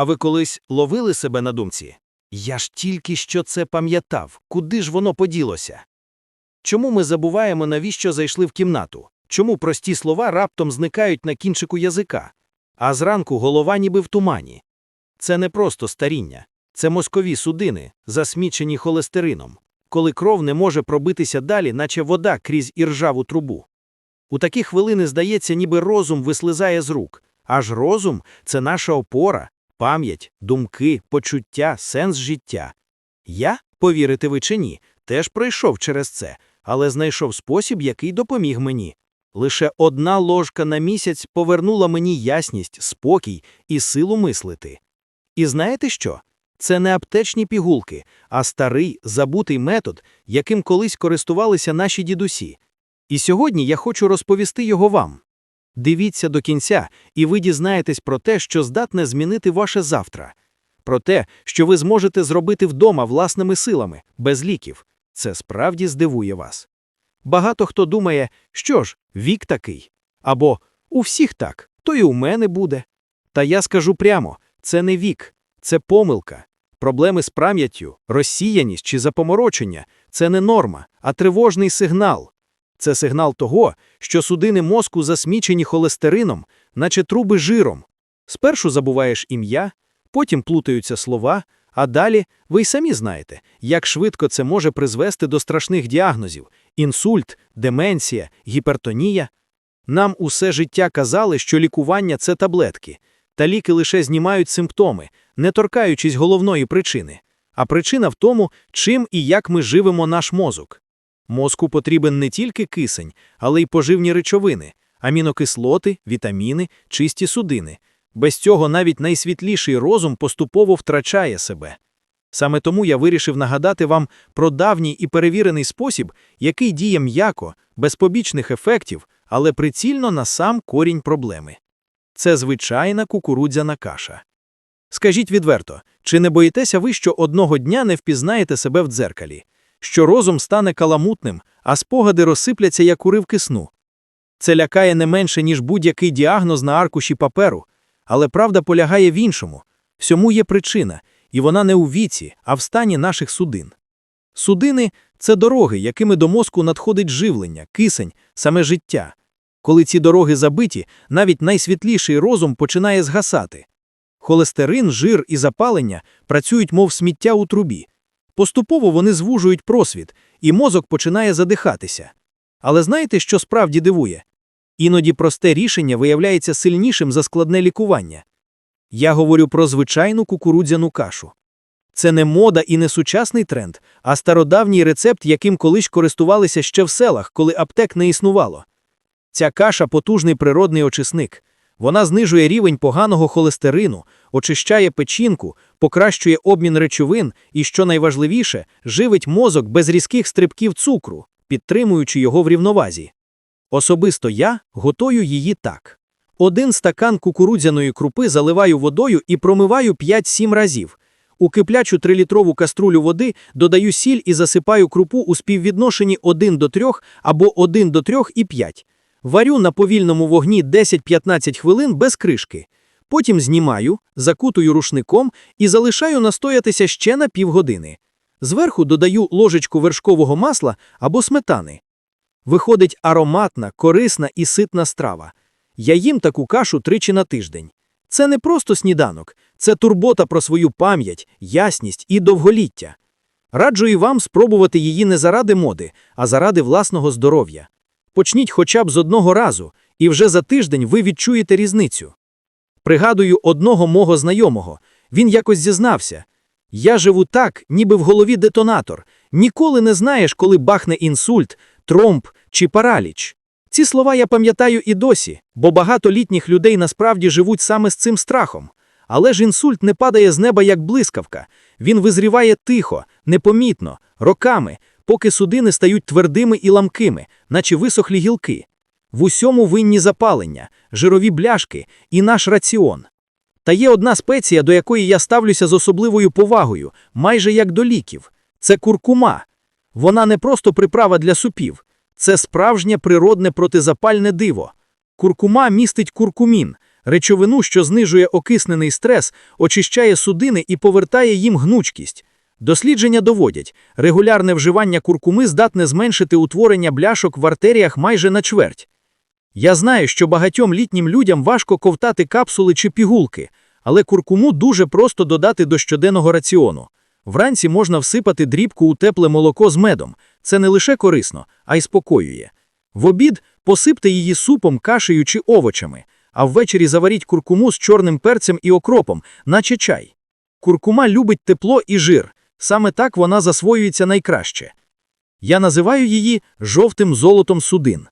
А ви колись ловили себе на думці? Я ж тільки що це пам'ятав, куди ж воно поділося? Чому ми забуваємо, навіщо зайшли в кімнату? Чому прості слова раптом зникають на кінчику язика, а зранку голова ніби в тумані? Це не просто старіння, це мозкові судини, засмічені холестерином, коли кров не може пробитися далі, наче вода крізь іржаву трубу. У такі хвилини здається, ніби розум вислизає з рук, аж розум це наша опора, пам'ять, думки, почуття, сенс життя. Я, повірите ви чи ні, теж пройшов через це, але знайшов спосіб, який допоміг мені. Лише одна ложка на місяць повернула мені ясність, спокій і силу мислити. І знаєте що? Це не аптечні пігулки, а старий, забутий метод, яким колись користувалися наші дідусі. І сьогодні я хочу розповісти його вам. Дивіться до кінця, і ви дізнаєтесь про те, що здатне змінити ваше завтра, про те, що ви зможете зробити вдома власними силами, без ліків. Це справді здивує вас. Багато хто думає, що ж, вік такий, або у всіх так, то і у мене буде. Та я скажу прямо: це не вік, це помилка. Проблеми з пам'яттю, розсіяність чи запоморочення це не норма, а тривожний сигнал. Це сигнал того, що судини мозку засмічені холестерином, наче труби жиром. Спершу забуваєш ім'я, потім плутаються слова, а далі ви й самі знаєте, як швидко це може призвести до страшних діагнозів: інсульт, деменція, гіпертонія. Нам усе життя казали, що лікування це таблетки, та ліки лише знімають симптоми, не торкаючись головної причини. А причина в тому, чим і як ми живемо наш мозок. Мозку потрібен не тільки кисень, але й поживні речовини, амінокислоти, вітаміни, чисті судини. Без цього навіть найсвітліший розум поступово втрачає себе. Саме тому я вирішив нагадати вам про давній і перевірений спосіб, який діє м'яко, без побічних ефектів, але прицільно на сам корінь проблеми. Це звичайна кукурудзяна каша. Скажіть відверто, чи не боїтеся ви, що одного дня не впізнаєте себе в дзеркалі? Що розум стане каламутним, а спогади розсипляться як уривки сну. Це лякає не менше, ніж будь-який діагноз на аркуші паперу, але правда полягає в іншому. Всьому є причина, і вона не у віці, а в стані наших судин. Судини це дороги, якими до мозку надходить живлення, кисень, саме життя. Коли ці дороги забиті, навіть найсвітліший розум починає згасати. Холестерин, жир і запалення працюють, мов сміття у трубі. Поступово вони звужують просвіт, і мозок починає задихатися. Але знаєте, що справді дивує? Іноді просте рішення виявляється сильнішим за складне лікування. Я говорю про звичайну кукурудзяну кашу. Це не мода і не сучасний тренд, а стародавній рецепт, яким колись користувалися ще в селах, коли аптек не існувало. Ця каша потужний природний очисник. Вона знижує рівень поганого холестерину, очищає печінку, покращує обмін речовин і, що найважливіше, живить мозок без різких стрибків цукру, підтримуючи його в рівновазі. Особисто я готую її так. Один стакан кукурудзяної крупи заливаю водою і промиваю 5-7 разів. У киплячу 3-літрову каструлю води додаю сіль і засипаю крупу у співвідношенні 1 до 3 або 1 до 3 і 5. Варю на повільному вогні 10-15 хвилин без кришки. Потім знімаю, закутую рушником і залишаю настоятися ще на півгодини. Зверху додаю ложечку вершкового масла або сметани. Виходить ароматна, корисна і ситна страва. Я їм таку кашу тричі на тиждень. Це не просто сніданок, це турбота про свою пам'ять, ясність і довголіття. Раджу і вам спробувати її не заради моди, а заради власного здоров'я. Почніть хоча б з одного разу, і вже за тиждень ви відчуєте різницю. Пригадую одного мого знайомого. Він якось зізнався. Я живу так, ніби в голові детонатор. Ніколи не знаєш, коли бахне інсульт, тромб чи параліч. Ці слова я пам'ятаю і досі, бо багато літніх людей насправді живуть саме з цим страхом. Але ж інсульт не падає з неба як блискавка. Він визріває тихо, непомітно, роками, поки судини стають твердими і ламкими, наче висохлі гілки. В усьому винні запалення, жирові бляшки і наш раціон. Та є одна спеція, до якої я ставлюся з особливою повагою, майже як до ліків це куркума. Вона не просто приправа для супів, це справжнє природне протизапальне диво. Куркума містить куркумін, речовину, що знижує окиснений стрес, очищає судини і повертає їм гнучкість. Дослідження доводять, регулярне вживання куркуми здатне зменшити утворення бляшок в артеріях майже на чверть. Я знаю, що багатьом літнім людям важко ковтати капсули чи пігулки, але куркуму дуже просто додати до щоденного раціону. Вранці можна всипати дрібку у тепле молоко з медом. Це не лише корисно, а й спокоює. В обід посипте її супом, кашею чи овочами, а ввечері заваріть куркуму з чорним перцем і окропом, наче чай. Куркума любить тепло і жир. Саме так вона засвоюється найкраще. Я називаю її жовтим золотом судин.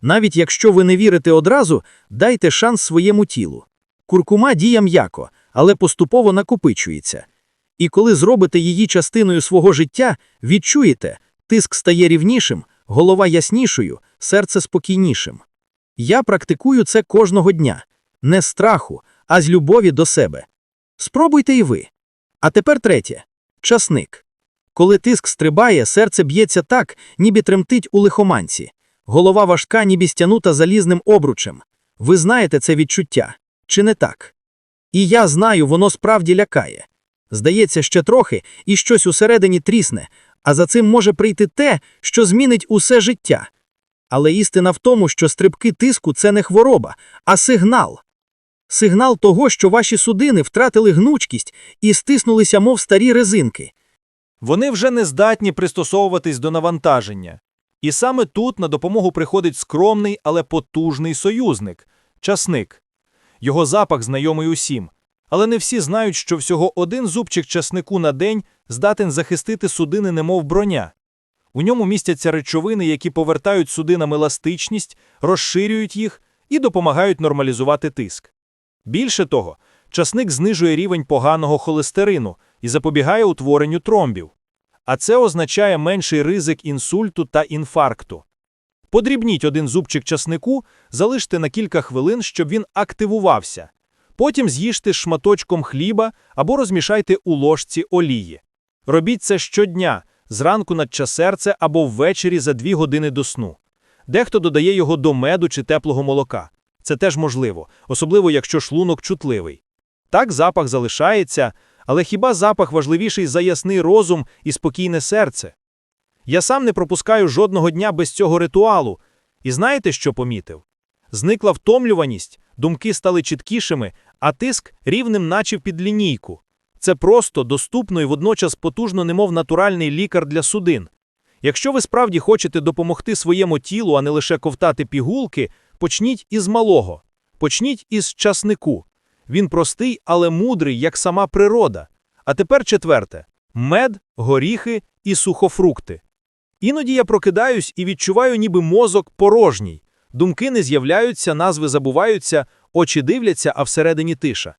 Навіть якщо ви не вірите одразу, дайте шанс своєму тілу. Куркума діє м'яко, але поступово накопичується. І коли зробите її частиною свого життя, відчуєте, тиск стає рівнішим, голова яснішою, серце спокійнішим. Я практикую це кожного дня, не з страху, а з любові до себе. Спробуйте і ви. А тепер третє часник. Коли тиск стрибає, серце б'ється так, ніби тремтить у лихоманці. Голова важка, ніби стянута залізним обручем. Ви знаєте це відчуття, чи не так? І я знаю, воно справді лякає. Здається, ще трохи, і щось усередині трісне, а за цим може прийти те, що змінить усе життя. Але істина в тому, що стрибки тиску це не хвороба, а сигнал. Сигнал того, що ваші судини втратили гнучкість і стиснулися, мов старі резинки. Вони вже не здатні пристосовуватись до навантаження. І саме тут на допомогу приходить скромний, але потужний союзник часник. Його запах знайомий усім. Але не всі знають, що всього один зубчик часнику на день здатен захистити судини, немов броня. У ньому містяться речовини, які повертають судинам еластичність, розширюють їх і допомагають нормалізувати тиск. Більше того, часник знижує рівень поганого холестерину і запобігає утворенню тромбів. А це означає менший ризик інсульту та інфаркту. Подрібніть один зубчик часнику, залиште на кілька хвилин, щоб він активувався. Потім з'їжте шматочком хліба або розмішайте у ложці олії. Робіть це щодня, зранку над часерце або ввечері за 2 години до сну. Дехто додає його до меду чи теплого молока. Це теж можливо, особливо якщо шлунок чутливий. Так запах залишається, але хіба запах важливіший за ясний розум і спокійне серце? Я сам не пропускаю жодного дня без цього ритуалу. І знаєте, що помітив? Зникла втомлюваність, думки стали чіткішими, а тиск рівним, наче під лінійку. Це просто, доступно і водночас потужно, немов натуральний лікар для судин. Якщо ви справді хочете допомогти своєму тілу, а не лише ковтати пігулки, почніть із малого. Почніть із часнику. Він простий, але мудрий, як сама природа. А тепер четверте мед, горіхи і сухофрукти. Іноді я прокидаюсь і відчуваю, ніби мозок порожній. Думки не з'являються, назви забуваються, очі дивляться, а всередині тиша.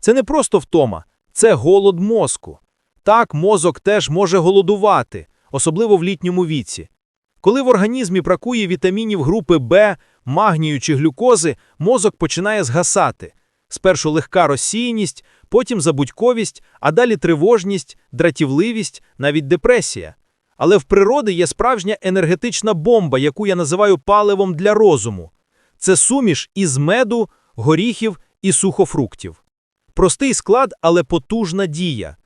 Це не просто втома, це голод мозку. Так, мозок теж може голодувати, особливо в літньому віці. Коли в організмі бракує вітамінів групи Б, магнію чи глюкози, мозок починає згасати. Спершу легка розсіяність, потім забудьковість, а далі тривожність, дратівливість, навіть депресія. Але в природі є справжня енергетична бомба, яку я називаю паливом для розуму. Це суміш із меду, горіхів і сухофруктів. Простий склад, але потужна дія.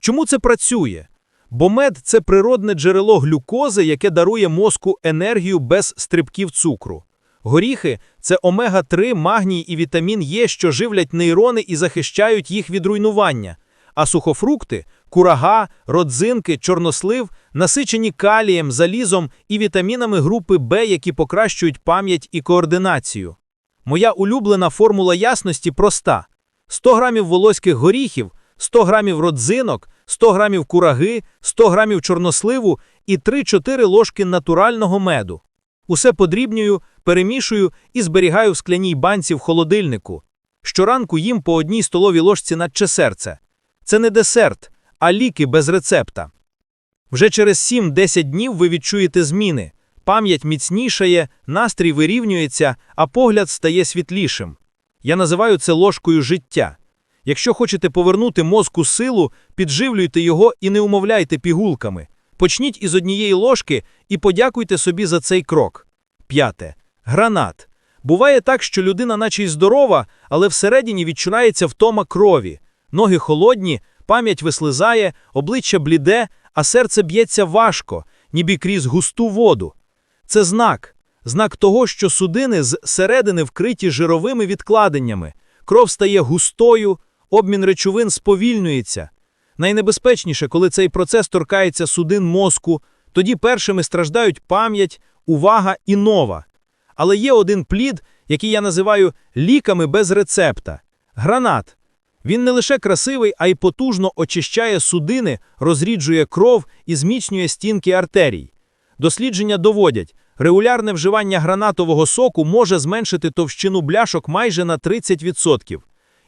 Чому це працює? Бо мед це природне джерело глюкози, яке дарує мозку енергію без стрибків цукру. Горіхи це омега-3, магній і вітамін Е, що живлять нейрони і захищають їх від руйнування. А сухофрукти курага, родзинки, чорнослив насичені калієм, залізом і вітамінами групи Б, які покращують пам'ять і координацію. Моя улюблена формула ясності проста: 100 грамів волоських горіхів, 100 грамів родзинок, 100 грамів кураги, 100 грамів чорносливу і 3-4 ложки натурального меду. Усе подрібнюю, перемішую і зберігаю в скляній банці в холодильнику. Щоранку їм по одній столовій ложці наче серце. Це не десерт, а ліки без рецепта. Вже через 7-10 днів ви відчуєте зміни. Пам'ять міцнішає, настрій вирівнюється, а погляд стає світлішим. Я називаю це ложкою життя. Якщо хочете повернути мозку силу, підживлюйте його і не умовляйте пігулками. Почніть із однієї ложки і подякуйте собі за цей крок. П'яте. Гранат. Буває так, що людина наче й здорова, але всередині відчувається втома крові. Ноги холодні, пам'ять вислизає, обличчя бліде, а серце б'ється важко, ніби крізь густу воду. Це знак. Знак того, що судини з середини вкриті жировими відкладеннями, кров стає густою, обмін речовин сповільнюється. Найнебезпечніше, коли цей процес торкається судин мозку, тоді першими страждають пам'ять, увага і нова. Але є один плід, який я називаю ліками без рецепта гранат. Він не лише красивий, а й потужно очищає судини, розріджує кров і зміцнює стінки артерій. Дослідження доводять, регулярне вживання гранатового соку може зменшити товщину бляшок майже на 30%.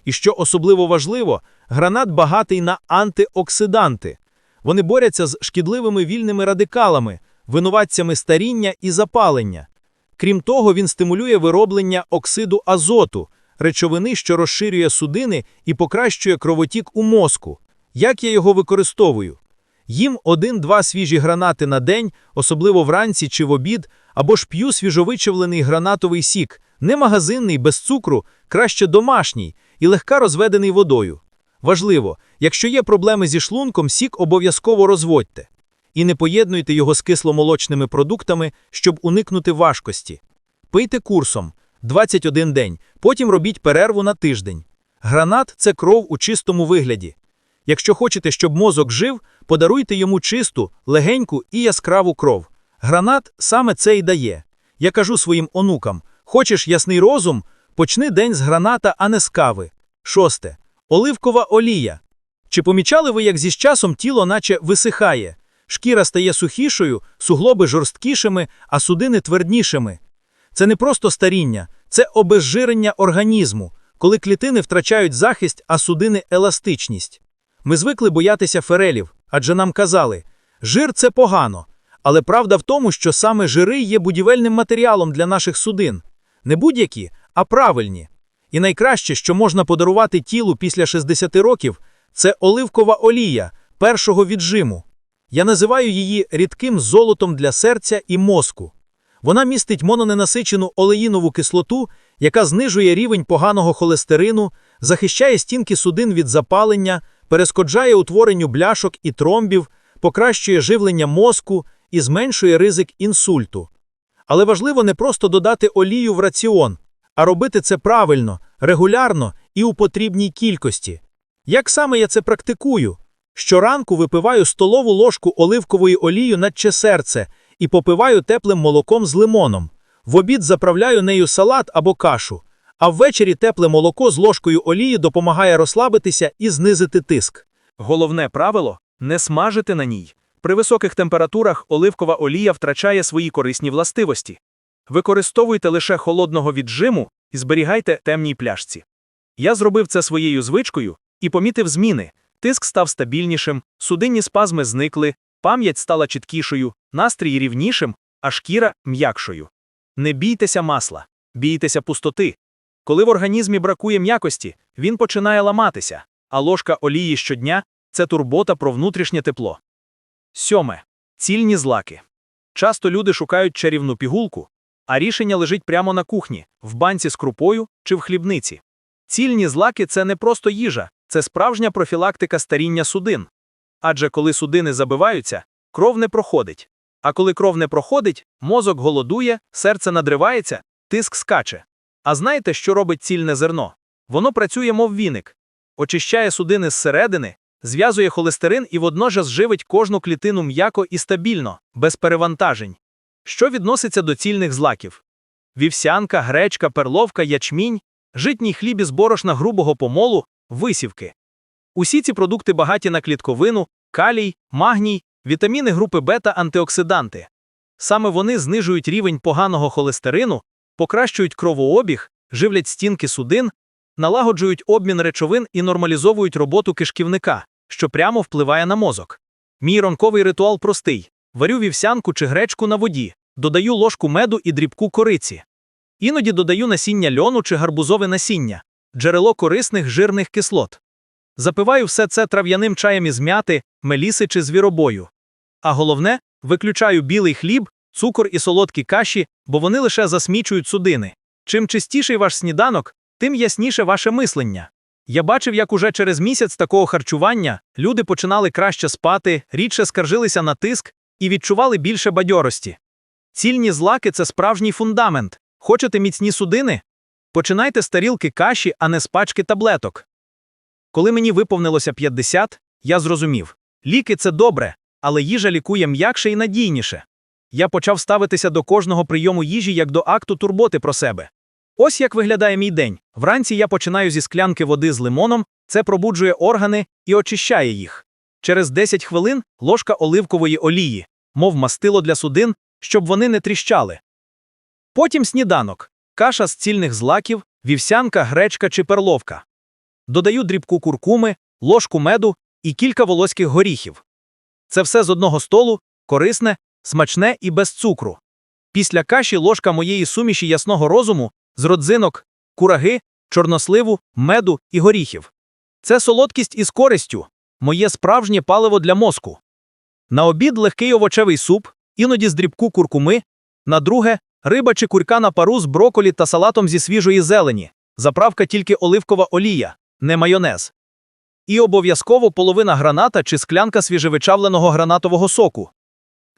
І що особливо важливо, гранат багатий на антиоксиданти. Вони борються з шкідливими вільними радикалами, винуватцями старіння і запалення. Крім того, він стимулює вироблення оксиду азоту, речовини, що розширює судини і покращує кровотік у мозку. Як я його використовую? Їм один-два свіжі гранати на день, особливо вранці чи в обід, або ж п'ю свіжовичавлений гранатовий сік, не магазинний, без цукру, краще домашній і легка розведений водою. Важливо, якщо є проблеми зі шлунком, сік обов'язково розводьте. І не поєднуйте його з кисломолочними продуктами, щоб уникнути важкості. Пийте курсом 21 день, потім робіть перерву на тиждень. Гранат це кров у чистому вигляді. Якщо хочете, щоб мозок жив, подаруйте йому чисту, легеньку і яскраву кров. Гранат саме це й дає. Я кажу своїм онукам: хочеш ясний розум, почни день з граната, а не з кави. Шосте. Оливкова олія. Чи помічали ви, як зі часом тіло наче висихає? Шкіра стає сухішою, суглоби жорсткішими, а судини тверднішими. Це не просто старіння, це обезжирення організму, коли клітини втрачають захист, а судини еластичність. Ми звикли боятися ферелів, адже нам казали, жир це погано. Але правда в тому, що саме жири є будівельним матеріалом для наших судин. Не будь-які, а правильні. І найкраще, що можна подарувати тілу після 60 років, це оливкова олія першого віджиму. Я називаю її рідким золотом для серця і мозку. Вона містить мононенасичену олеїнову кислоту, яка знижує рівень поганого холестерину, захищає стінки судин від запалення, перешкоджає утворенню бляшок і тромбів, покращує живлення мозку і зменшує ризик інсульту. Але важливо не просто додати олію в раціон, а робити це правильно, регулярно і у потрібній кількості. Як саме я це практикую? Щоранку випиваю столову ложку оливкової олії наче серце і попиваю теплим молоком з лимоном. В обід заправляю нею салат або кашу, а ввечері тепле молоко з ложкою олії допомагає розслабитися і знизити тиск. Головне правило не смажити на ній. При високих температурах оливкова олія втрачає свої корисні властивості. Використовуйте лише холодного віджиму і зберігайте темній пляшці. Я зробив це своєю звичкою і помітив зміни. Тиск став стабільнішим, судинні спазми зникли, пам'ять стала чіткішою, настрій рівнішим, а шкіра м'якшою. Не бійтеся масла, бійтеся пустоти. Коли в організмі бракує м'якості, він починає ламатися, а ложка олії щодня це турбота про внутрішнє тепло. Сьоме. Цільні злаки. Часто люди шукають чарівну пігулку, а рішення лежить прямо на кухні, в банці з крупою чи в хлібниці. Цільні злаки це не просто їжа, це справжня профілактика старіння судин. Адже коли судини забиваються, кров не проходить. А коли кров не проходить, мозок голодує, серце надривається, тиск скаче. А знаєте, що робить цільне зерно? Воно працює, мов віник, очищає судини зсередини, зв'язує холестерин і водночас живить кожну клітину м'яко і стабільно, без перевантажень. Що відноситься до цільних злаків? Вівсянка, гречка, перловка, ячмінь, житній хліб із борошна грубого помолу, висівки. Усі ці продукти багаті на клітковину, калій, магній, вітаміни групи бета, антиоксиданти. Саме вони знижують рівень поганого холестерину, покращують кровообіг, живлять стінки судин, налагоджують обмін речовин і нормалізовують роботу кишківника, що прямо впливає на мозок. Мій ранковий ритуал простий: варю вівсянку чи гречку на воді, додаю ложку меду і дрібку кориці. Іноді додаю насіння льону чи гарбузове насіння, джерело корисних жирних кислот. Запиваю все це трав'яним чаєм із м'яти, меліси чи звіробою. А головне, виключаю білий хліб, цукор і солодкі каші, бо вони лише засмічують судини. Чим чистіший ваш сніданок, тим ясніше ваше мислення. Я бачив, як уже через місяць такого харчування люди починали краще спати, рідше скаржилися на тиск і відчували більше бадьорості. Цільні злаки це справжній фундамент. Хочете міцні судини? Починайте з тарілки каші, а не з пачки таблеток. Коли мені виповнилося 50, я зрозумів: ліки це добре, але їжа лікує м'якше і надійніше. Я почав ставитися до кожного прийому їжі як до акту турботи про себе. Ось як виглядає мій день. Вранці я починаю зі склянки води з лимоном, це пробуджує органи і очищає їх. Через 10 хвилин ложка оливкової олії, мов мастило для судин, щоб вони не тріщали. Потім сніданок, каша з цільних злаків, вівсянка, гречка чи перловка. Додаю дрібку куркуми, ложку меду і кілька волоських горіхів. Це все з одного столу, корисне, смачне і без цукру. Після каші ложка моєї суміші ясного розуму з родзинок, кураги, чорносливу, меду і горіхів. Це солодкість із користю, моє справжнє паливо для мозку. На обід легкий овочевий суп, іноді з дрібку куркуми, на друге риба чи курка на пару з броколі та салатом зі свіжої зелені, заправка тільки оливкова олія, не майонез. І обов'язково половина граната чи склянка свіжевичавленого гранатового соку.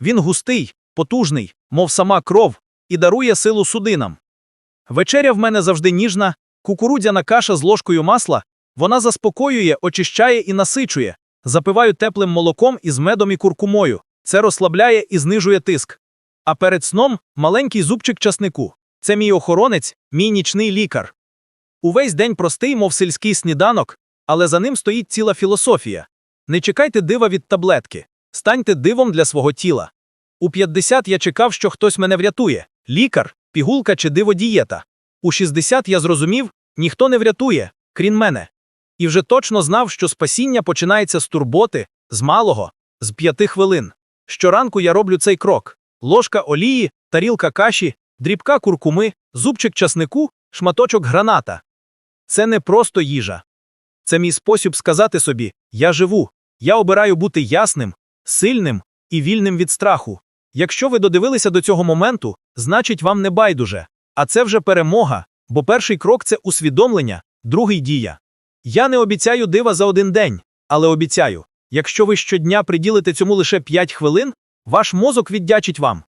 Він густий, потужний, мов сама кров, і дарує силу судинам. Вечеря в мене завжди ніжна, кукурудзяна каша з ложкою масла, вона заспокоює, очищає і насичує. Запиваю теплим молоком із медом і куркумою. Це розслабляє і знижує тиск. А перед сном маленький зубчик часнику. Це мій охоронець, мій нічний лікар. Увесь день простий, мов сільський сніданок, але за ним стоїть ціла філософія. Не чекайте дива від таблетки, станьте дивом для свого тіла. У 50 я чекав, що хтось мене врятує лікар, пігулка чи диводієта. У 60 я зрозумів, ніхто не врятує, крім мене. І вже точно знав, що спасіння починається з турботи, з малого, з п'яти хвилин. Щоранку я роблю цей крок: ложка олії, тарілка каші, дрібка куркуми, зубчик часнику, шматочок граната. Це не просто їжа. Це мій спосіб сказати собі: я живу, я обираю бути ясним, сильним і вільним від страху. Якщо ви додивилися до цього моменту, значить вам не байдуже. А це вже перемога, бо перший крок це усвідомлення, другий дія. Я не обіцяю дива за один день, але обіцяю, якщо ви щодня приділите цьому лише 5 хвилин, ваш мозок віддячить вам.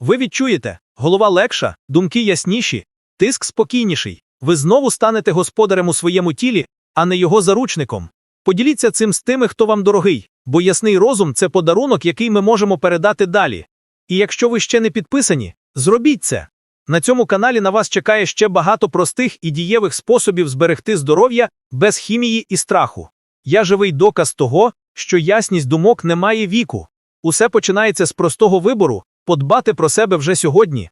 Ви відчуєте, голова легша, думки ясніші, тиск спокійніший. Ви знову станете господарем у своєму тілі, а не його заручником. Поділіться цим з тими, хто вам дорогий, бо ясний розум це подарунок, який ми можемо передати далі. І якщо ви ще не підписані, зробіть це. На цьому каналі на вас чекає ще багато простих і дієвих способів зберегти здоров'я без хімії і страху. Я живий доказ того, що ясність думок не має віку. Усе починається з простого вибору подбати про себе вже сьогодні.